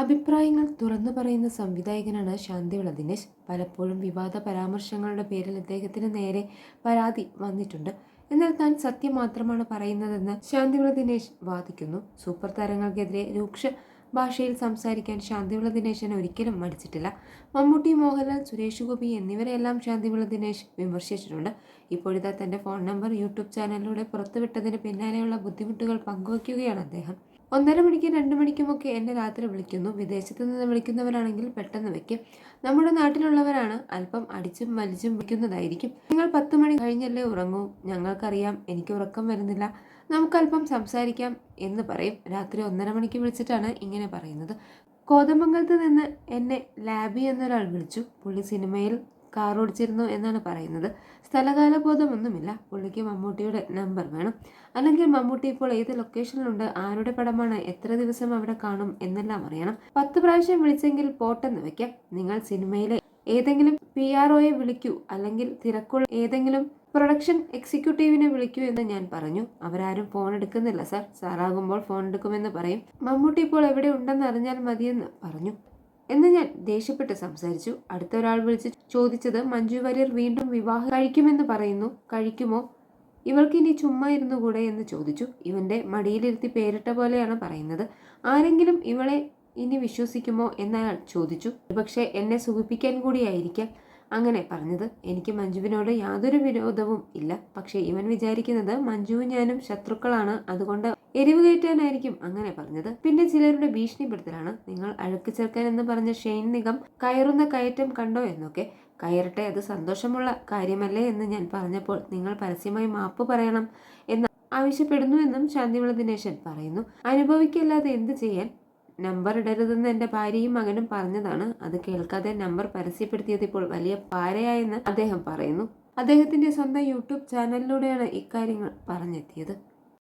അഭിപ്രായങ്ങൾ തുറന്നു പറയുന്ന സംവിധായകനാണ് ശാന്തിവിള ദിനേശ് പലപ്പോഴും വിവാദ പരാമർശങ്ങളുടെ പേരിൽ അദ്ദേഹത്തിന് നേരെ പരാതി വന്നിട്ടുണ്ട്. എന്നാൽ താൻ സത്യം മാത്രമാണ് പറയുന്നതെന്ന് ശാന്തിവിള ദിനേശ് വാദിക്കുന്നു. സൂപ്പർ താരങ്ങൾക്കെതിരെ രൂക്ഷ ഭാഷയിൽ സംസാരിക്കാൻ ശാന്തിവിള ദിനേശൻ ഒരിക്കലും മടിച്ചിട്ടില്ല. മമ്മൂട്ടി മോഹൻലാൽ സുരേഷ് ഗോപി എന്നിവരെയെല്ലാം ശാന്തിവിള ദിനേശ് വിമർശിച്ചിട്ടുണ്ട്. ഇപ്പോഴിതാ തന്റെ ഫോൺ നമ്പർ യൂട്യൂബ് ചാനലിലൂടെ പുറത്തുവിട്ടതിന് പിന്നാലെയുള്ള ബുദ്ധിമുട്ടുകൾ പങ്കുവയ്ക്കുകയാണ് അദ്ദേഹം. ഒന്നര മണിക്ക് രണ്ട് മണിക്കുമൊക്കെ എന്നെ രാത്രി വിളിക്കുന്നു. വിദേശത്ത് നിന്ന് വിളിക്കുന്നവരാണെങ്കിൽ പെട്ടെന്ന് വെക്കും നമ്മുടെ നാട്ടിലുള്ളവരാണ് അല്പം അടിച്ചും വലിച്ചും വിളിക്കുന്നതായിരിക്കും. നിങ്ങൾ പത്ത് മണി കഴിഞ്ഞല്ലേ ഉറങ്ങൂ? ഞങ്ങൾക്കറിയാം എനിക്ക് ഉറക്കം വരുന്നില്ല. നമുക്കല്പം സംസാരിക്കാം എന്ന് പറയും. രാത്രി ഒന്നര മണിക്ക് വിളിച്ചിട്ടാണ് ഇങ്ങനെ പറയുന്നത്. കോതമംഗലത്ത് നിന്ന് എന്നെ ലാബി എന്നൊരാൾ വിളിച്ചു. പുള്ളി സിനിമയിൽ കാർ ഓടിച്ചിരുന്നു എന്നാണ് പറയുന്നത്. സ്ഥലകാല ബോധമൊന്നുമില്ല പുള്ളിക്ക് മമ്മൂട്ടിയുടെ നമ്പർ വേണം. അല്ലെങ്കിൽ മമ്മൂട്ടി ഇപ്പോൾ ഏത് ലൊക്കേഷനിലുണ്ട് ആരുടെ പടമാണ് എത്ര ദിവസം അവിടെ കാണും എന്നെല്ലാം അറിയണം. പത്ത് പ്രാവശ്യം വിളിച്ചെങ്കിൽ പോട്ടെന്ന് വെക്കാം. നിങ്ങൾ സിനിമയിലെ ഏതെങ്കിലും പി ആർ ഒയെ വിളിക്കൂ. അല്ലെങ്കിൽ തിരക്കുള്ള ഏതെങ്കിലും പ്രൊഡക്ഷൻ എക്സിക്യൂട്ടീവിനെ വിളിക്കൂ എന്ന് ഞാൻ പറഞ്ഞു. അവരാരും ഫോൺ എടുക്കുന്നില്ല സാർ. സാറാകുമ്പോൾ ഫോൺ എടുക്കുമെന്ന് പറയും. മമ്മൂട്ടി ഇപ്പോൾ എവിടെ ഉണ്ടെന്ന് അറിഞ്ഞാൽ മതിയെന്ന് പറഞ്ഞു. എന്ന് ഞാൻ ദേഷ്യപ്പെട്ട് സംസാരിച്ചു. അടുത്ത ഒരാൾ വിളിച്ച് ചോദിച്ചത് മഞ്ജു വാര്യർ വീണ്ടും വിവാഹം കഴിക്കുമെന്ന് പറയുന്നു. കഴിക്കുമോ? ഇവൾക്ക് ഇനി ചുമ്മാ ഇരുന്നുകൂടെ എന്ന് ചോദിച്ചു. ഇവന്റെ മടിയിലിരുത്തി പേരിട്ട പോലെയാണ് പറയുന്നത്. ആരെങ്കിലും ഇവളെ ഇനി വിശ്വസിക്കുമോ? എന്നയാൾ ചോദിച്ചു. പക്ഷേ എന്നെ സുഖിപ്പിക്കാൻ കൂടിയായിരിക്കാം അങ്ങനെ പറഞ്ഞത്. എനിക്ക് മഞ്ജുവിനോട് യാതൊരു വിരോധവും ഇല്ല. പക്ഷേ ഇവൻ വിചാരിക്കുന്നത് മഞ്ജുവും ഞാനും ശത്രുക്കളാണ്. അതുകൊണ്ട് എരിവ് കയറ്റാനായിരിക്കും അങ്ങനെ പറഞ്ഞത്. പിന്നെ ചിലരുടെ ഭീഷണിപ്പെടുത്തലാണ് നിങ്ങൾ അഴുക്ക് ചേർക്കാൻ എന്ന് പറഞ്ഞ ഷെയ്ൻ നിഗം കയറുന്ന കയറ്റം കണ്ടോ എന്നൊക്കെ. കയറട്ടെ അത് സന്തോഷമുള്ള കാര്യമല്ലേ എന്ന് ഞാൻ പറഞ്ഞപ്പോൾ നിങ്ങൾ പരസ്യമായി മാപ്പ് പറയണം എന്ന് ആവശ്യപ്പെടുന്നു എന്നും ശാന്തിവിള ദിനേശൻ പറയുന്നു. അനുഭവിക്കല്ലാതെ എന്ത് ചെയ്യാൻ? നമ്പർ ഇടരുതെന്ന് എന്റെ ഭാര്യയും മകനും പറഞ്ഞതാണ്. അത് കേൾക്കാതെ നമ്പർ പരസ്യപ്പെടുത്തിയത് ഇപ്പോൾ വലിയ പാരയായെന്ന് അദ്ദേഹം പറയുന്നു. അദ്ദേഹത്തിന്റെ സ്വന്തം യൂട്യൂബ് ചാനലിലൂടെയാണ് ഇക്കാര്യങ്ങൾ പറഞ്ഞെത്തിയത്.